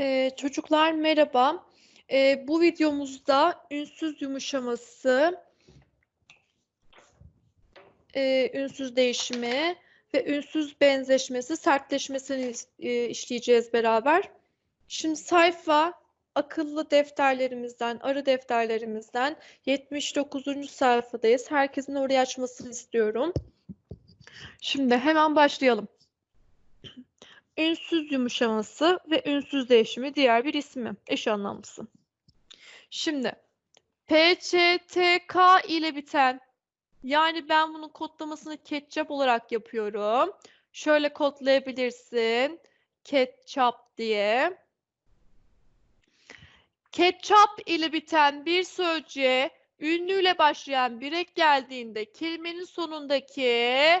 Ee, çocuklar merhaba. Ee, bu videomuzda ünsüz yumuşaması, e, ünsüz değişimi ve ünsüz benzeşmesi, sertleşmesini e, işleyeceğiz beraber. Şimdi sayfa akıllı defterlerimizden, arı defterlerimizden 79. sayfadayız. Herkesin orayı açmasını istiyorum. Şimdi hemen başlayalım. Ünsüz yumuşaması ve ünsüz değişimi diğer bir ismi, eş anlamlısı. Şimdi PCTK ile biten yani ben bunun kodlamasını ketçap olarak yapıyorum. Şöyle kodlayabilirsin. Ketçap diye. Ketçap ile biten bir sözcüğe ünlüyle başlayan bir ek geldiğinde kelimenin sonundaki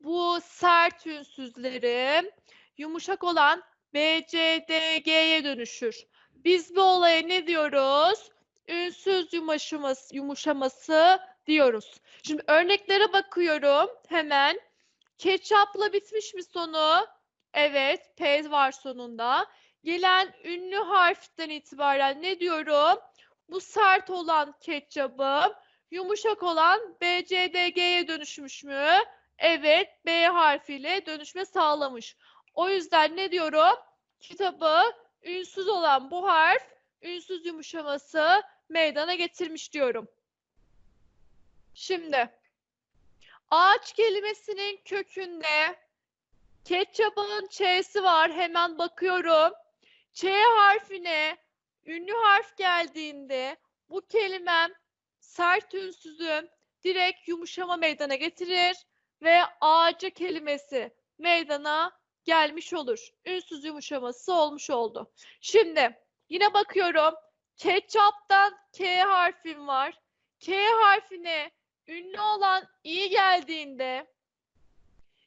bu sert ünsüzlerin yumuşak olan BCDG'ye dönüşür. Biz bu olaya ne diyoruz? Ünsüz yumuşaması, yumuşaması diyoruz. Şimdi örneklere bakıyorum hemen. Ketçapla bitmiş mi sonu? Evet, P var sonunda. Gelen ünlü harften itibaren ne diyorum? Bu sert olan ketçabım yumuşak olan BCDG'ye dönüşmüş mü? Evet, B harfiyle dönüşme sağlamış. O yüzden ne diyorum? Kitabı ünsüz olan bu harf ünsüz yumuşaması meydana getirmiş diyorum. Şimdi ağaç kelimesinin kökünde ketçabın ç'si var. Hemen bakıyorum. Ç harfine ünlü harf geldiğinde bu kelimem sert ünsüzüm direkt yumuşama meydana getirir ve ağacı kelimesi meydana gelmiş olur. Ünsüz yumuşaması olmuş oldu. Şimdi yine bakıyorum. Ketçaptan K harfim var. K harfine ünlü olan i geldiğinde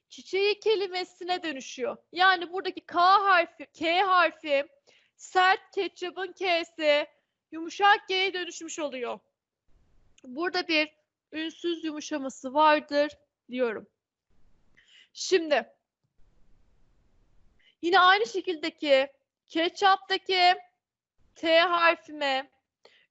çiçeği kelimesine dönüşüyor. Yani buradaki K harfi, K harfi sert ketçapın K'si yumuşak G'ye dönüşmüş oluyor. Burada bir ünsüz yumuşaması vardır diyorum. Şimdi yine aynı şekildeki ketçaptaki T harfime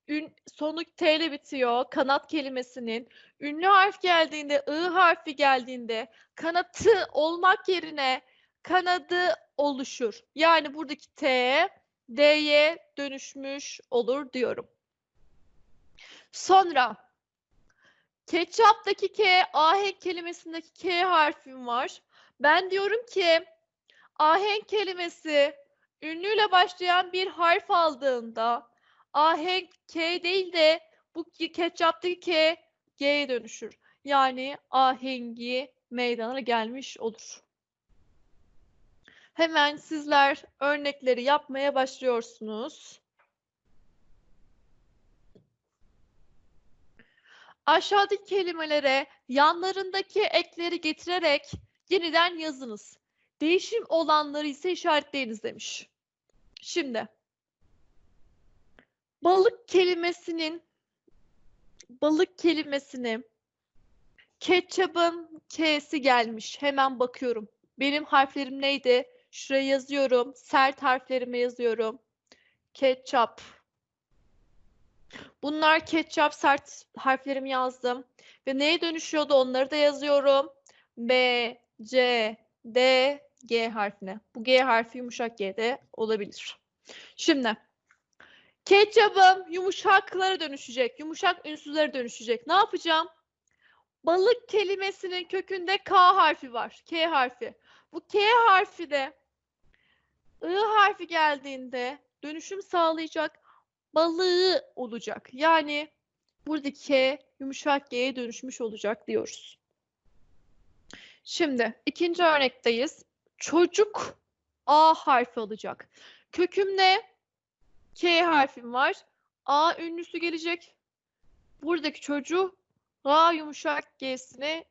ün, sonu T ile bitiyor. Kanat kelimesinin ünlü harf geldiğinde, I harfi geldiğinde kanatı olmak yerine kanadı oluşur. Yani buradaki T D'ye dönüşmüş olur diyorum. Sonra ketçaptaki K, ahenk kelimesindeki K harfim var. Ben diyorum ki ahenk kelimesi ünlüyle başlayan bir harf aldığında ahenk K değil de bu ki- ketçaptaki K G'ye dönüşür. Yani ahengi meydana gelmiş olur. Hemen sizler örnekleri yapmaya başlıyorsunuz. Aşağıdaki kelimelere yanlarındaki ekleri getirerek yeniden yazınız. Değişim olanları ise işaretleyiniz demiş. Şimdi balık kelimesinin balık kelimesini ketçabın K'si gelmiş. Hemen bakıyorum. Benim harflerim neydi? Şuraya yazıyorum. Sert harflerime yazıyorum. Ketçap. Bunlar ketçap sert harflerimi yazdım. Ve neye dönüşüyordu onları da yazıyorum. B, C, D, G harfine. Bu G harfi yumuşak G'de olabilir. Şimdi ketçabım yumuşaklara dönüşecek. Yumuşak ünsüzlere dönüşecek. Ne yapacağım? Balık kelimesinin kökünde K harfi var. K harfi. Bu K harfi de I harfi geldiğinde dönüşüm sağlayacak balığı olacak. Yani buradaki K yumuşak G'ye dönüşmüş olacak diyoruz. Şimdi ikinci örnekteyiz. Çocuk A harfi alacak. Kökümde K harfim var. A ünlüsü gelecek. Buradaki çocuğu A yumuşak G'sine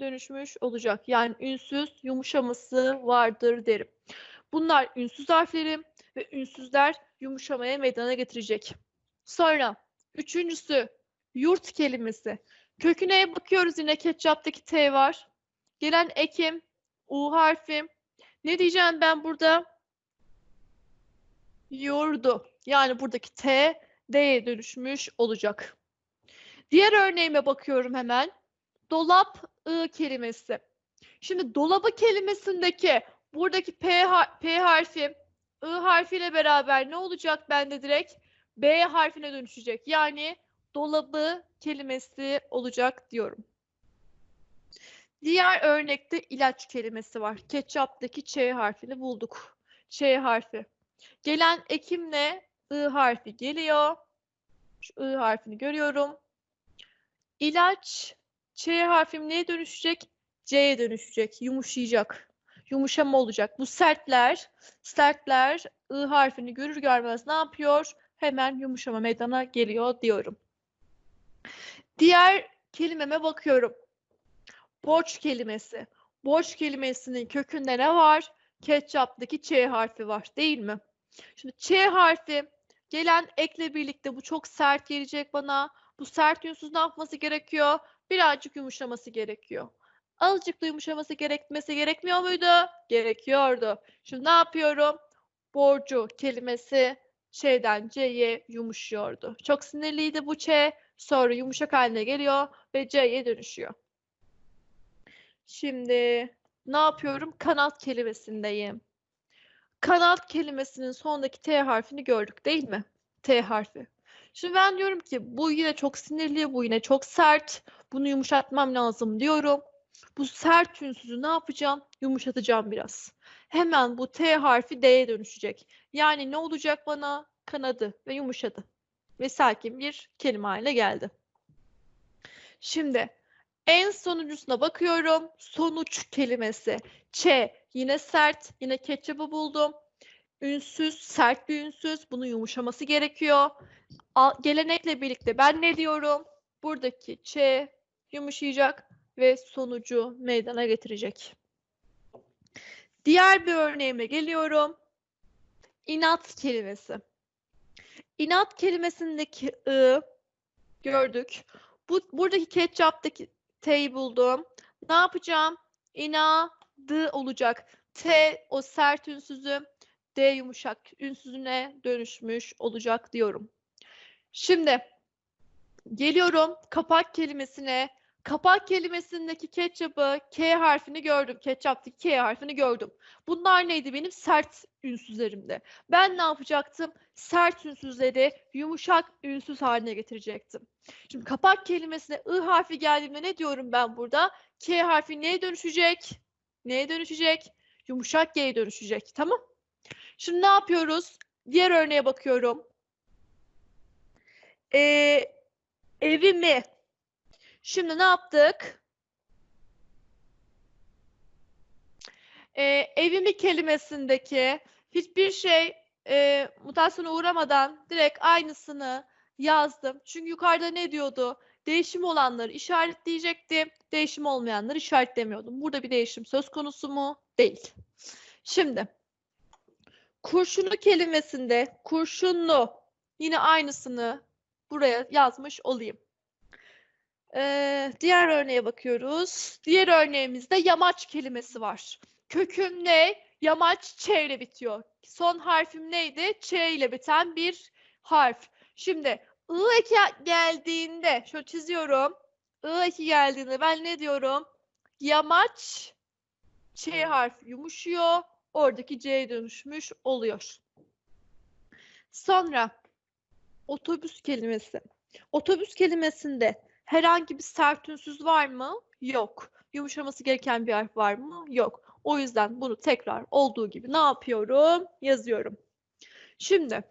dönüşmüş olacak. Yani ünsüz yumuşaması vardır derim. Bunlar ünsüz harflerim ve ünsüzler yumuşamaya meydana getirecek. Sonra üçüncüsü yurt kelimesi. Köküne bakıyoruz yine ketçaptaki T var. Gelen ekim, U harfi. Ne diyeceğim ben burada? Yurdu. Yani buradaki T D'ye dönüşmüş olacak. Diğer örneğime bakıyorum hemen. Dolap I kelimesi. Şimdi dolabı kelimesindeki buradaki P, P harfi I harfiyle beraber ne olacak bende direkt? B harfine dönüşecek. Yani dolabı kelimesi olacak diyorum. Diğer örnekte ilaç kelimesi var. Ketçaptaki Ç harfini bulduk. Ç harfi. Gelen ekimle I harfi geliyor. Şu I harfini görüyorum. İlaç Ç harfim neye dönüşecek? C'ye dönüşecek. Yumuşayacak. Yumuşama olacak. Bu sertler, sertler I harfini görür görmez ne yapıyor? Hemen yumuşama meydana geliyor diyorum. Diğer kelimeme bakıyorum. Borç kelimesi. Borç kelimesinin kökünde ne var? Ketçaptaki Ç harfi var değil mi? Şimdi Ç harfi gelen ekle birlikte bu çok sert gelecek bana. Bu sert ünsüz ne yapması gerekiyor? Birazcık yumuşaması gerekiyor. Azıcık da yumuşaması gerekmesi gerekmiyor muydu? Gerekiyordu. Şimdi ne yapıyorum? Borcu kelimesi Ç'den C'ye yumuşuyordu. Çok sinirliydi bu Ç. Sonra yumuşak haline geliyor ve C'ye dönüşüyor. Şimdi ne yapıyorum? Kanat kelimesindeyim. Kanat kelimesinin sondaki T harfini gördük değil mi? T harfi. Şimdi ben diyorum ki bu yine çok sinirli, bu yine çok sert. Bunu yumuşatmam lazım diyorum. Bu sert ünsüzü ne yapacağım? Yumuşatacağım biraz. Hemen bu T harfi D'ye dönüşecek. Yani ne olacak bana? Kanadı ve yumuşadı. Ve sakin bir kelime haline geldi. Şimdi en sonuncusuna bakıyorum. Sonuç kelimesi. Ç yine sert. Yine ketçabı buldum. Ünsüz, sert bir ünsüz. Bunun yumuşaması gerekiyor. A- gelenekle birlikte ben ne diyorum? Buradaki Ç yumuşayacak ve sonucu meydana getirecek. Diğer bir örneğime geliyorum. İnat kelimesi. İnat kelimesindeki ı gördük. Bu buradaki ketçaptaki t'yi buldum. Ne yapacağım? İnadı olacak. T o sert ünsüzü D yumuşak ünsüzüne dönüşmüş olacak diyorum. Şimdi geliyorum kapak kelimesine. Kapak kelimesindeki ketçapı K harfini gördüm. Ketçaptaki K harfini gördüm. Bunlar neydi benim? Sert ünsüzlerimdi. Ben ne yapacaktım? Sert ünsüzleri yumuşak ünsüz haline getirecektim. Şimdi kapak kelimesine I harfi geldiğinde ne diyorum ben burada? K harfi neye dönüşecek? Neye dönüşecek? Yumuşak G'ye dönüşecek. Tamam. Şimdi ne yapıyoruz? Diğer örneğe bakıyorum. Ee, evimi. Şimdi ne yaptık? Ee, evimi kelimesindeki hiçbir şey e, mutasyona uğramadan direkt aynısını yazdım. Çünkü yukarıda ne diyordu? Değişim olanları işaretleyecektim. Değişim olmayanları işaretlemiyordum. Burada bir değişim söz konusu mu? Değil. Şimdi kurşunlu kelimesinde kurşunlu yine aynısını buraya yazmış olayım. Ee, diğer örneğe bakıyoruz. Diğer örneğimizde yamaç kelimesi var. Köküm ne? Yamaç Ç ile bitiyor. Son harfim neydi? Ç ile biten bir harf. Şimdi I eki geldiğinde şöyle çiziyorum. I eki geldiğinde ben ne diyorum? Yamaç Ç harfi yumuşuyor. Oradaki C'ye dönüşmüş oluyor. Sonra otobüs kelimesi. Otobüs kelimesinde herhangi bir sert ünsüz var mı? Yok. Yumuşaması gereken bir harf var mı? Yok. O yüzden bunu tekrar olduğu gibi ne yapıyorum? Yazıyorum. Şimdi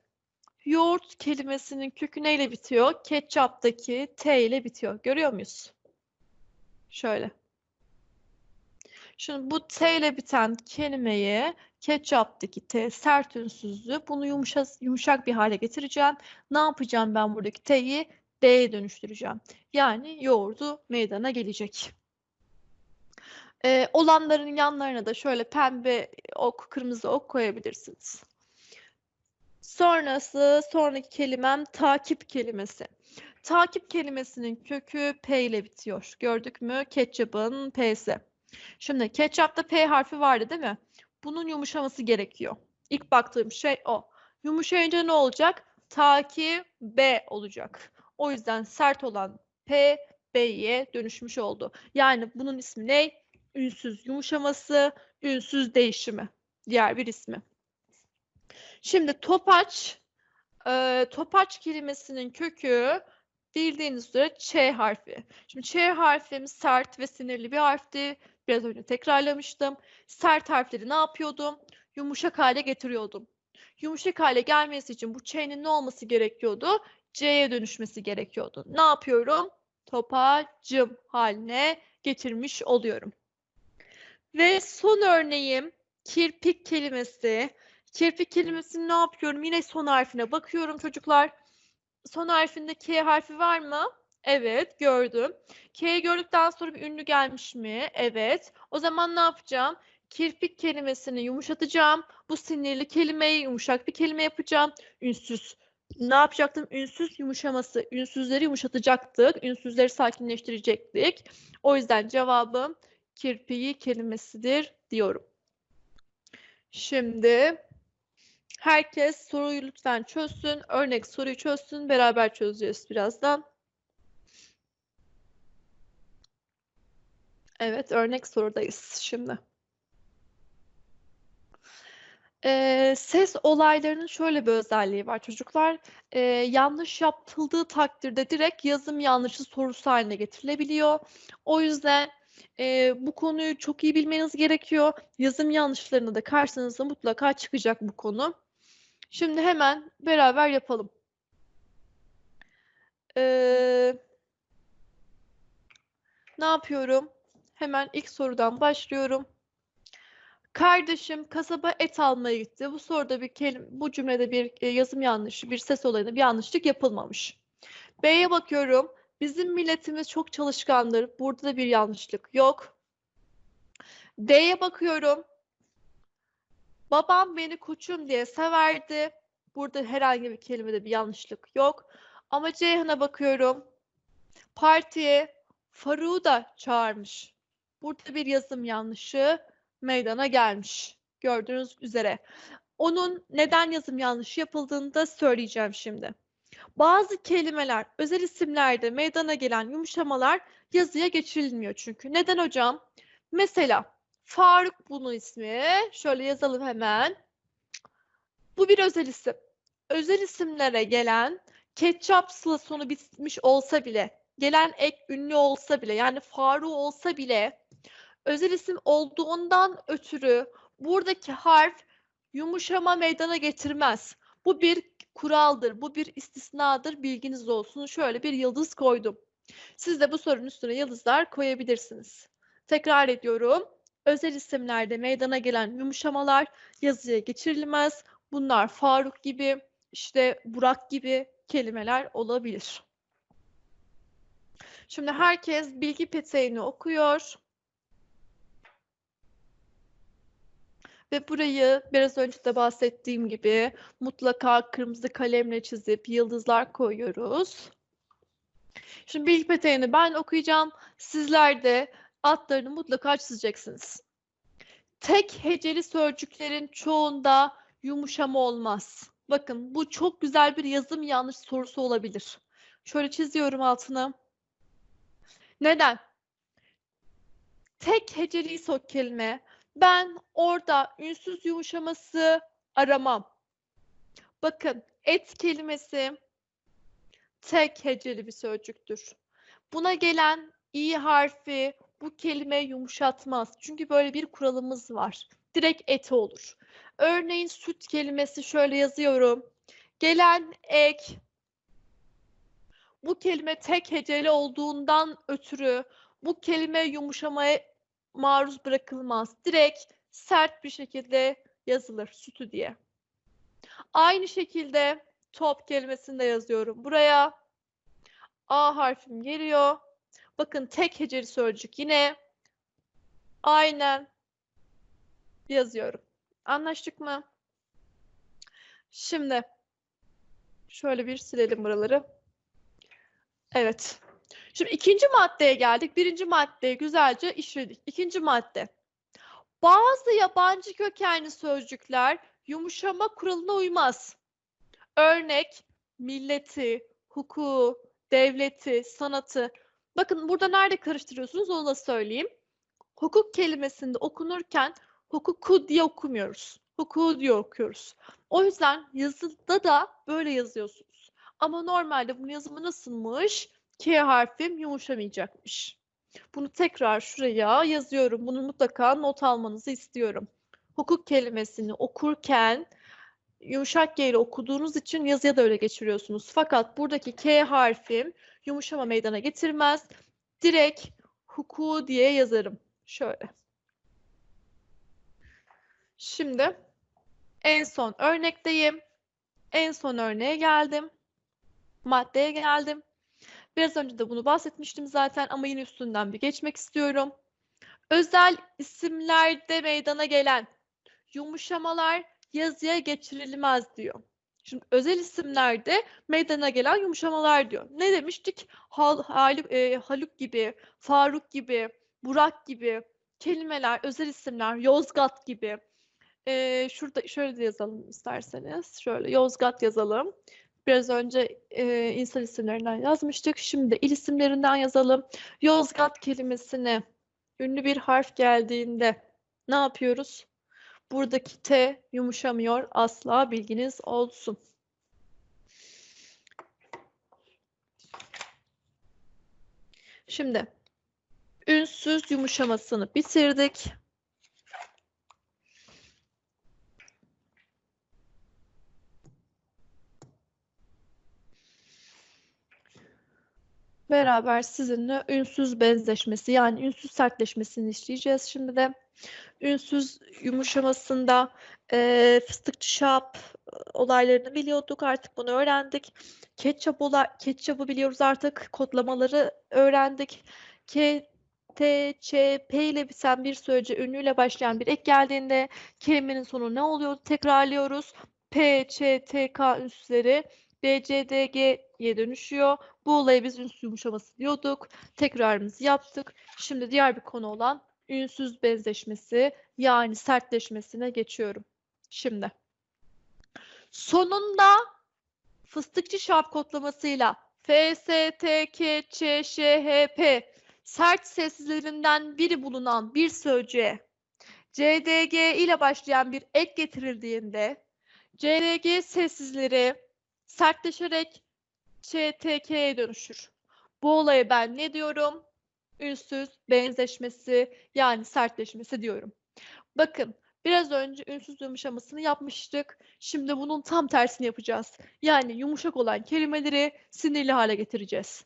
yoğurt kelimesinin kökü neyle bitiyor? Ketçaptaki T ile bitiyor. Görüyor muyuz? Şöyle. Şimdi bu T ile biten kelimeyi ketçaptaki T sert ünsüzlü bunu yumuşak, yumuşak bir hale getireceğim. Ne yapacağım ben buradaki T'yi D'ye dönüştüreceğim. Yani yoğurdu meydana gelecek. Ee, olanların yanlarına da şöyle pembe ok, kırmızı ok koyabilirsiniz. Sonrası, sonraki kelimem takip kelimesi. Takip kelimesinin kökü P ile bitiyor. Gördük mü? Ketçapın P'si. Şimdi ketçapta P harfi vardı değil mi? Bunun yumuşaması gerekiyor. İlk baktığım şey o. Yumuşayınca ne olacak? Takibe olacak. O yüzden sert olan P, B'ye dönüşmüş oldu. Yani bunun ismi ne? Ünsüz yumuşaması, ünsüz değişimi. Diğer bir ismi. Şimdi topaç, e, topaç kelimesinin kökü bildiğiniz üzere Ç harfi. Şimdi Ç harfimiz sert ve sinirli bir harfti. Biraz önce tekrarlamıştım. Sert harfleri ne yapıyordum? Yumuşak hale getiriyordum. Yumuşak hale gelmesi için bu Ç'nin ne olması gerekiyordu? C'ye dönüşmesi gerekiyordu. Ne yapıyorum? Topacım haline getirmiş oluyorum. Ve son örneğim kirpik kelimesi. Kirpik kelimesini ne yapıyorum? Yine son harfine bakıyorum çocuklar. Son harfinde K harfi var mı? Evet, gördüm. K'yi gördükten sonra bir ünlü gelmiş mi? Evet. O zaman ne yapacağım? Kirpik kelimesini yumuşatacağım. Bu sinirli kelimeyi yumuşak bir kelime yapacağım. Ünsüz. Ne yapacaktım? Ünsüz yumuşaması. Ünsüzleri yumuşatacaktık. Ünsüzleri sakinleştirecektik. O yüzden cevabım kirpiği kelimesidir diyorum. Şimdi herkes soruyu lütfen çözsün. Örnek soruyu çözsün. Beraber çözeceğiz birazdan. Evet, örnek sorudayız şimdi. Ee, ses olaylarının şöyle bir özelliği var çocuklar. Ee, yanlış yapıldığı takdirde direkt yazım yanlışı sorusu haline getirilebiliyor. O yüzden e, bu konuyu çok iyi bilmeniz gerekiyor. Yazım yanlışlarına da karşınıza mutlaka çıkacak bu konu. Şimdi hemen beraber yapalım. Ee, ne yapıyorum? Hemen ilk sorudan başlıyorum. Kardeşim kasaba et almaya gitti. Bu soruda bir kelime, bu cümlede bir e, yazım yanlışı, bir ses olayında bir yanlışlık yapılmamış. B'ye bakıyorum. Bizim milletimiz çok çalışkandır. Burada da bir yanlışlık yok. D'ye bakıyorum. Babam beni koçum diye severdi. Burada herhangi bir kelimede bir yanlışlık yok. Ama Ceyhan'a bakıyorum. Partiye Faruk'u da çağırmış. Burada bir yazım yanlışı meydana gelmiş. Gördüğünüz üzere. Onun neden yazım yanlışı yapıldığını da söyleyeceğim şimdi. Bazı kelimeler, özel isimlerde meydana gelen yumuşamalar yazıya geçirilmiyor çünkü. Neden hocam? Mesela Faruk bunun ismi. Şöyle yazalım hemen. Bu bir özel isim. Özel isimlere gelen ketçap sıla sonu bitmiş olsa bile, gelen ek ünlü olsa bile, yani Faruk olsa bile özel isim olduğundan ötürü buradaki harf yumuşama meydana getirmez. Bu bir kuraldır, bu bir istisnadır. Bilginiz olsun. Şöyle bir yıldız koydum. Siz de bu sorunun üstüne yıldızlar koyabilirsiniz. Tekrar ediyorum. Özel isimlerde meydana gelen yumuşamalar yazıya geçirilmez. Bunlar Faruk gibi, işte Burak gibi kelimeler olabilir. Şimdi herkes bilgi peteğini okuyor. Ve burayı biraz önce de bahsettiğim gibi mutlaka kırmızı kalemle çizip yıldızlar koyuyoruz. Şimdi bilgi peteğini ben okuyacağım. Sizler de altlarını mutlaka çizeceksiniz. Tek heceli sözcüklerin çoğunda yumuşama olmaz. Bakın bu çok güzel bir yazım yanlış sorusu olabilir. Şöyle çiziyorum altını. Neden? Tek heceli sok kelime ben orada ünsüz yumuşaması aramam. Bakın et kelimesi tek heceli bir sözcüktür. Buna gelen i harfi bu kelime yumuşatmaz. Çünkü böyle bir kuralımız var. Direkt eti olur. Örneğin süt kelimesi şöyle yazıyorum. Gelen ek bu kelime tek heceli olduğundan ötürü bu kelime yumuşamaya maruz bırakılmaz. Direkt sert bir şekilde yazılır sütü diye. Aynı şekilde top kelimesini de yazıyorum. Buraya A harfim geliyor. Bakın tek heceli sözcük yine aynen yazıyorum. Anlaştık mı? Şimdi şöyle bir silelim buraları. Evet. Şimdi ikinci maddeye geldik. Birinci maddeyi güzelce işledik. İkinci madde. Bazı yabancı kökenli sözcükler yumuşama kuralına uymaz. Örnek milleti, hukuku, devleti, sanatı. Bakın burada nerede karıştırıyorsunuz onu da söyleyeyim. Hukuk kelimesinde okunurken hukuku diye okumuyoruz. Hukuku diye okuyoruz. O yüzden yazıda da böyle yazıyorsunuz. Ama normalde bunun yazımı nasılmış? K harfim yumuşamayacakmış. Bunu tekrar şuraya yazıyorum. Bunu mutlaka not almanızı istiyorum. Hukuk kelimesini okurken yumuşak G ile okuduğunuz için yazıya da öyle geçiriyorsunuz. Fakat buradaki K harfim yumuşama meydana getirmez. Direkt hukuku diye yazarım. Şöyle. Şimdi en son örnekteyim. En son örneğe geldim. Maddeye geldim. Biraz önce de bunu bahsetmiştim zaten ama yine üstünden bir geçmek istiyorum. Özel isimlerde meydana gelen yumuşamalar yazıya geçirilmez diyor. Şimdi özel isimlerde meydana gelen yumuşamalar diyor. Ne demiştik? Hal, Haluk, e, Haluk gibi, Faruk gibi, Burak gibi kelimeler, özel isimler, Yozgat gibi. E, şurada şöyle de yazalım isterseniz. Şöyle Yozgat yazalım. Biraz önce e, insan isimlerinden yazmıştık. Şimdi de il isimlerinden yazalım. Yozgat kelimesine ünlü bir harf geldiğinde ne yapıyoruz? Buradaki T yumuşamıyor asla bilginiz olsun. Şimdi ünsüz yumuşamasını bitirdik. Beraber sizinle ünsüz benzeşmesi yani ünsüz sertleşmesini işleyeceğiz şimdi de. Ünsüz yumuşamasında e, fıstıkçı şap olaylarını biliyorduk artık bunu öğrendik. Ketçap olay, ketçapı biliyoruz artık kodlamaları öğrendik. K, T, Ç, P ile biten bir sözcüğe ünlüyle başlayan bir ek geldiğinde kelimenin sonu ne oluyor? Tekrarlıyoruz. P, Ç, T, K ünsüzleri B, C, D, G'ye dönüşüyor. Bu olaya biz ünsüz yumuşaması diyorduk. Tekrarımızı yaptık. Şimdi diğer bir konu olan ünsüz benzeşmesi yani sertleşmesine geçiyorum. Şimdi sonunda fıstıkçı şap kodlamasıyla F, S, T, K, Ç, Ş, H, P sert seslerinden biri bulunan bir sözcüğe C, D, G ile başlayan bir ek getirildiğinde C, D, G sessizleri sertleşerek ÇTK'ye dönüşür. Bu olaya ben ne diyorum? Ünsüz benzeşmesi yani sertleşmesi diyorum. Bakın biraz önce ünsüz yumuşamasını yapmıştık. Şimdi bunun tam tersini yapacağız. Yani yumuşak olan kelimeleri sinirli hale getireceğiz.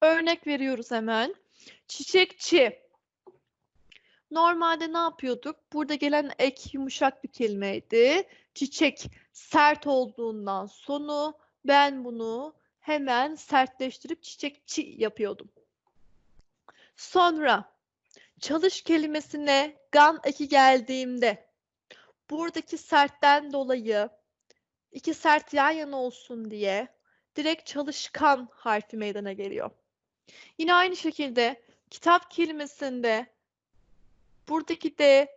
Örnek veriyoruz hemen. Çiçekçi. Normalde ne yapıyorduk? Burada gelen ek yumuşak bir kelimeydi. Çiçek sert olduğundan sonu ben bunu hemen sertleştirip çiçekçi yapıyordum. Sonra çalış kelimesine gan eki geldiğimde buradaki sertten dolayı iki sert yan yana olsun diye direkt çalışkan harfi meydana geliyor. Yine aynı şekilde kitap kelimesinde buradaki de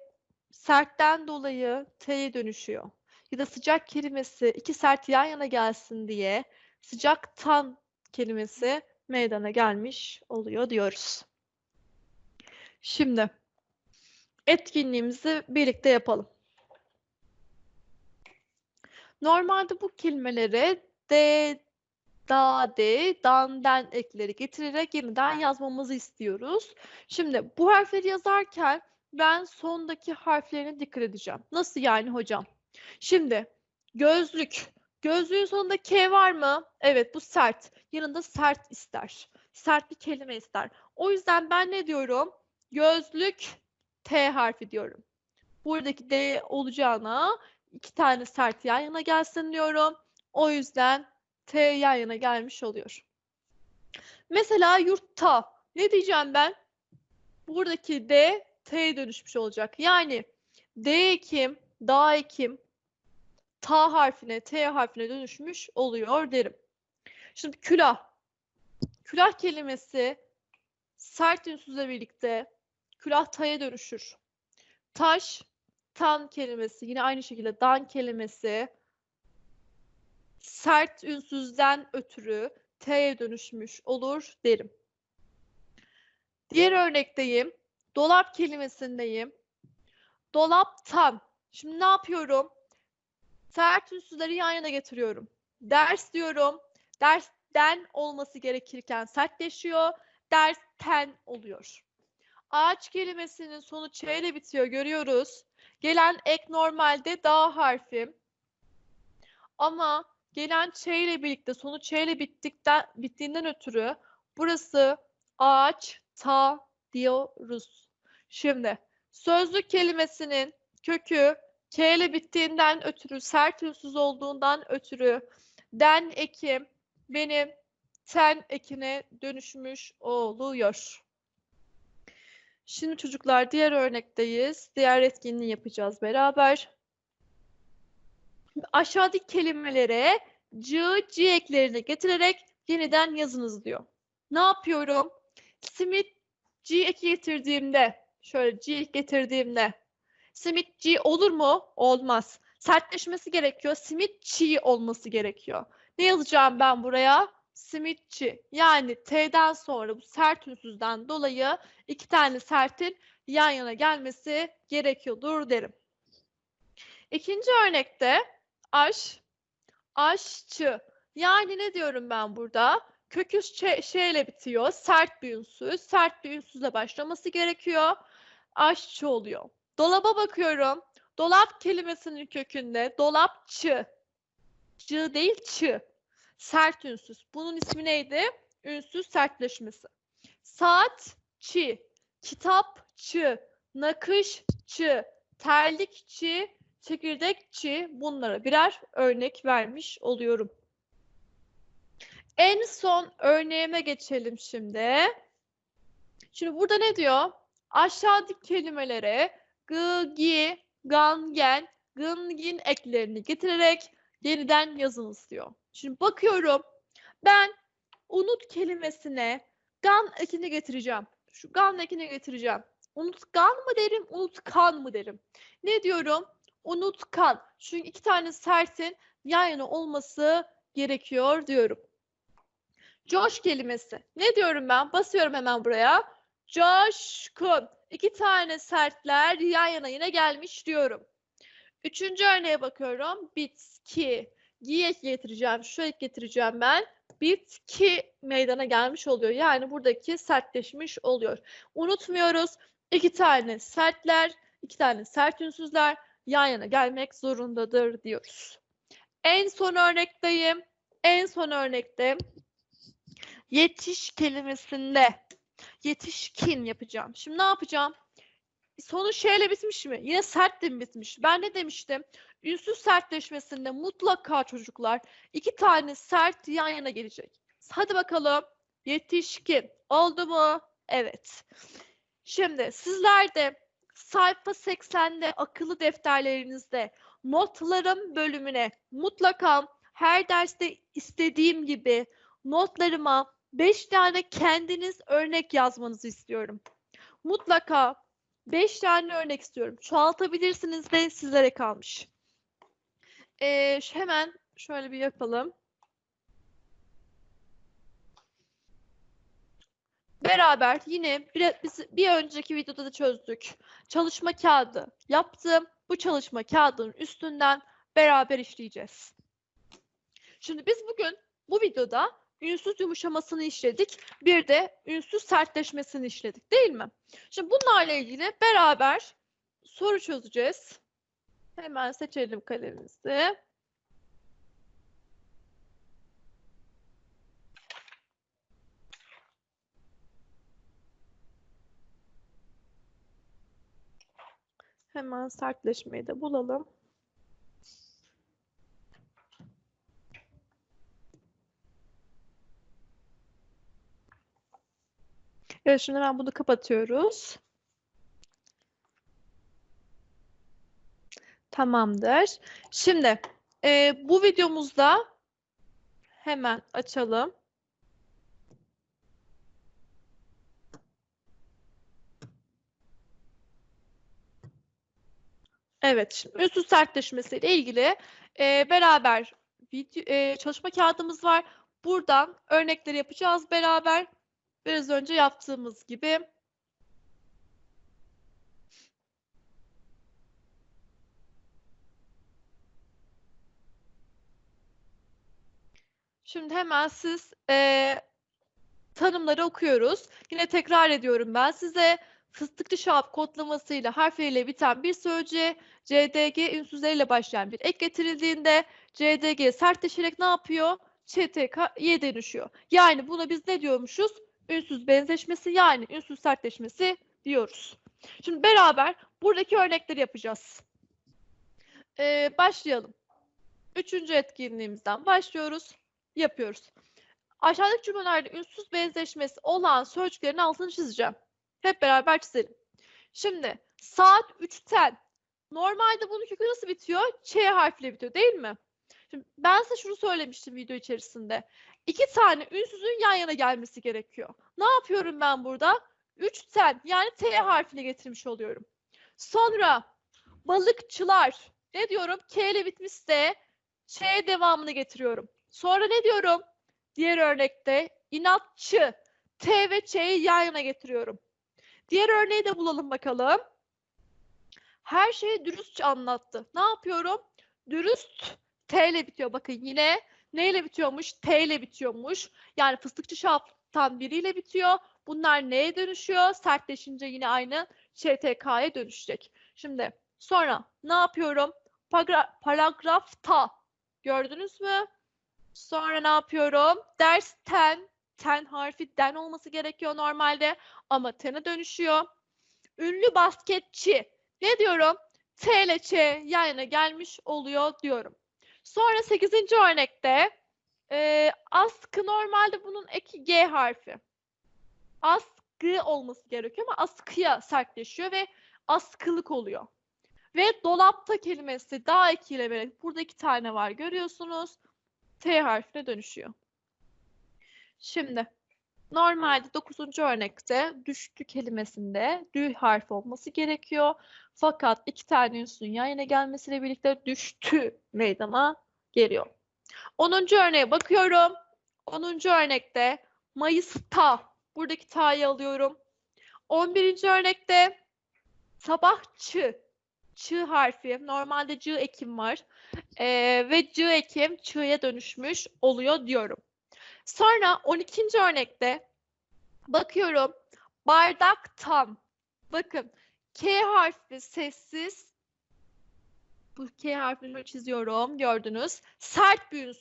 sertten dolayı T'ye dönüşüyor. Ya da sıcak kelimesi iki sert yan yana gelsin diye sıcaktan kelimesi meydana gelmiş oluyor diyoruz. Şimdi etkinliğimizi birlikte yapalım. Normalde bu kelimelere de, da, de, dan, den ekleri getirerek yeniden yazmamızı istiyoruz. Şimdi bu harfleri yazarken ben sondaki harflerine dikkat edeceğim. Nasıl yani hocam? Şimdi gözlük. Gözlüğün sonunda K var mı? Evet bu sert. Yanında sert ister. Sert bir kelime ister. O yüzden ben ne diyorum? Gözlük T harfi diyorum. Buradaki D olacağına iki tane sert yan yana gelsin diyorum. O yüzden T yan yana gelmiş oluyor. Mesela yurtta ne diyeceğim ben? Buradaki D T'ye dönüşmüş olacak. Yani D ekim, da ekim, ta harfine, T harfine dönüşmüş oluyor derim. Şimdi külah. Külah kelimesi sert ünsüzle birlikte külah taya dönüşür. Taş, tan kelimesi yine aynı şekilde dan kelimesi sert ünsüzden ötürü t'ye dönüşmüş olur derim. Diğer örnekteyim. Dolap kelimesindeyim. Dolaptan. Şimdi ne yapıyorum? Sert ünsüzleri yan yana getiriyorum. Ders diyorum. Dersten olması gerekirken sertleşiyor. Dersten oluyor. Ağaç kelimesinin sonu ç ile bitiyor görüyoruz. Gelen ek normalde da harfi. Ama gelen ç ile birlikte sonu ç ile bittikten, bittiğinden ötürü burası ağaç ta diyoruz. Şimdi sözlük kelimesinin kökü k ile bittiğinden ötürü sert ünsüz olduğundan ötürü den eki benim ten ekine dönüşmüş oluyor. Şimdi çocuklar diğer örnekteyiz. Diğer etkinliği yapacağız beraber. Aşağıdaki kelimelere c, c eklerini getirerek yeniden yazınız diyor. Ne yapıyorum? Simit c eki getirdiğimde, şöyle ek getirdiğimde simit c olur mu? Olmaz. Sertleşmesi gerekiyor. Simit çiğ olması gerekiyor. Ne yazacağım ben buraya? Simitçi. Yani T'den sonra bu sert ünsüzden dolayı iki tane sertin yan yana gelmesi gerekiyordur derim. İkinci örnekte aş, aşçı. Yani ne diyorum ben burada? Kökü şeyle bitiyor. Sert bir ünsüz. Sert bir ünsüzle başlaması gerekiyor. Aşçı oluyor. Dolaba bakıyorum. Dolap kelimesinin kökünde dolapçı. Cı değil çı. Sert ünsüz. Bunun ismi neydi? Ünsüz sertleşmesi. Saat çi, kitapçı, nakışçı, terlikçi, çekirdekçi bunlara birer örnek vermiş oluyorum. En son örneğime geçelim şimdi. Şimdi burada ne diyor? Aşağıdaki kelimelere gı, gi, gan, gen, gın, eklerini getirerek yeniden yazınız diyor. Şimdi bakıyorum. Ben unut kelimesine gan ekini getireceğim. Şu gan ekini getireceğim. Unutkan mı derim, unutkan mı derim? Ne diyorum? Unutkan. Çünkü iki tane sertin yan yana olması gerekiyor diyorum. Coş kelimesi. Ne diyorum ben? Basıyorum hemen buraya. Coşkun. İki tane sertler yan yana yine gelmiş diyorum. Üçüncü örneğe bakıyorum. Bitki. Giyek getireceğim. Şu ek getireceğim ben. Bitki meydana gelmiş oluyor. Yani buradaki sertleşmiş oluyor. Unutmuyoruz. İki tane sertler, iki tane sert ünsüzler yan yana gelmek zorundadır diyoruz. En son örnekteyim. En son örnekte yetiş kelimesinde yetişkin yapacağım. Şimdi ne yapacağım? Sonu şeyle bitmiş mi? Yine sert de mi bitmiş? Ben ne demiştim? Ünsüz sertleşmesinde mutlaka çocuklar iki tane sert yan yana gelecek. Hadi bakalım. Yetişkin. Oldu mu? Evet. Şimdi sizler de sayfa 80'de akıllı defterlerinizde notlarım bölümüne mutlaka her derste istediğim gibi notlarıma 5 tane kendiniz örnek yazmanızı istiyorum. Mutlaka 5 tane örnek istiyorum. Çoğaltabilirsiniz de sizlere kalmış. Ee, hemen şöyle bir yapalım. Beraber yine bir, biz bir önceki videoda da çözdük. Çalışma kağıdı yaptım. Bu çalışma kağıdının üstünden beraber işleyeceğiz. Şimdi biz bugün bu videoda ünsüz yumuşamasını işledik. Bir de ünsüz sertleşmesini işledik değil mi? Şimdi bunlarla ilgili beraber soru çözeceğiz. Hemen seçelim kalemimizi. Hemen sertleşmeyi de bulalım. Evet şimdi hemen bunu kapatıyoruz. Tamamdır. Şimdi e, bu videomuzda hemen açalım. Evet, şimdi ünsüz sertleşmesiyle ilgili e, beraber video, e, çalışma kağıdımız var. Buradan örnekleri yapacağız beraber. Biraz önce yaptığımız gibi. Şimdi hemen siz e, tanımları okuyoruz. Yine tekrar ediyorum ben size. Fıstıklı şahap kodlamasıyla harfleriyle biten bir sözcüğe CDG ünsüzleriyle başlayan bir ek getirildiğinde CDG sertleşerek ne yapıyor? ÇTK'ye dönüşüyor. Yani buna biz ne diyormuşuz? Ünsüz benzeşmesi yani ünsüz sertleşmesi diyoruz. Şimdi beraber buradaki örnekleri yapacağız. Ee, başlayalım. Üçüncü etkinliğimizden başlıyoruz. Yapıyoruz. Aşağıdaki cümlelerde ünsüz benzeşmesi olan sözcüklerin altını çizeceğim. Hep beraber çizelim. Şimdi saat 3'ten normalde bunun kökü nasıl bitiyor? Ç harfiyle bitiyor değil mi? Şimdi ben size şunu söylemiştim video içerisinde. İki tane ünsüzün yan yana gelmesi gerekiyor. Ne yapıyorum ben burada? 3'ten yani T harfini getirmiş oluyorum. Sonra balıkçılar ne diyorum? K ile bitmişse Ç devamını getiriyorum. Sonra ne diyorum? Diğer örnekte inatçı T ve Ç'yi yan yana getiriyorum. Diğer örneği de bulalım bakalım. Her şeyi dürüstçe anlattı. Ne yapıyorum? Dürüst T ile bitiyor. Bakın yine neyle bitiyormuş? T ile bitiyormuş. Yani fıstıkçı şaptan biriyle bitiyor. Bunlar neye dönüşüyor? Sertleşince yine aynı ÇTK'ya dönüşecek. Şimdi sonra ne yapıyorum? Pagra paragrafta gördünüz mü? Sonra ne yapıyorum? Dersten ten harfi den olması gerekiyor normalde ama ten'e dönüşüyor. Ünlü basketçi. Ne diyorum? T ile Ç yan yana gelmiş oluyor diyorum. Sonra 8. örnekte e, askı normalde bunun eki G harfi. Askı olması gerekiyor ama askıya sertleşiyor ve askılık oluyor. Ve dolapta kelimesi daha ekiyle vererek burada iki tane var görüyorsunuz. T harfine dönüşüyor. Şimdi normalde 9. örnekte düştü kelimesinde dü harfi olması gerekiyor. Fakat iki tane ünsün yan yana gelmesiyle birlikte düştü meydana geliyor. 10. örneğe bakıyorum. 10. örnekte Mayıs'ta buradaki ta'yı alıyorum. 11. örnekte sabahçı çı harfi normalde cı ekim var ee, ve cı ekim çı'ya dönüşmüş oluyor diyorum. Sonra 12. örnekte bakıyorum bardaktan bakın K harfi sessiz bu K harfini çiziyorum gördünüz. Sert bir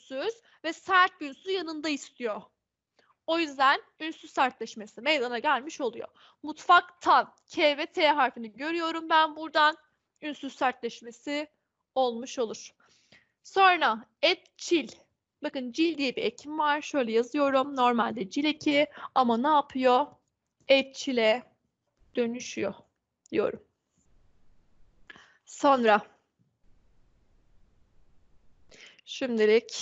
ve sert bir yanında istiyor. O yüzden ünsüz sertleşmesi meydana gelmiş oluyor. Mutfaktan K ve T harfini görüyorum ben buradan. Ünsüz sertleşmesi olmuş olur. Sonra etçil. Bakın cil diye bir ekim var. Şöyle yazıyorum. Normalde cil eki ama ne yapıyor? Etçile dönüşüyor diyorum. Sonra şimdilik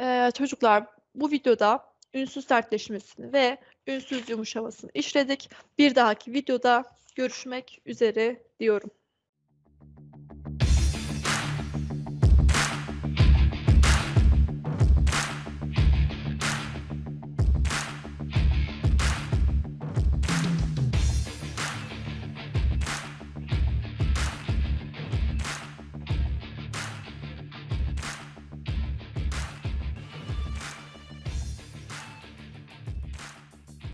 ee, çocuklar bu videoda ünsüz sertleşmesini ve ünsüz yumuşamasını işledik. Bir dahaki videoda görüşmek üzere diyorum.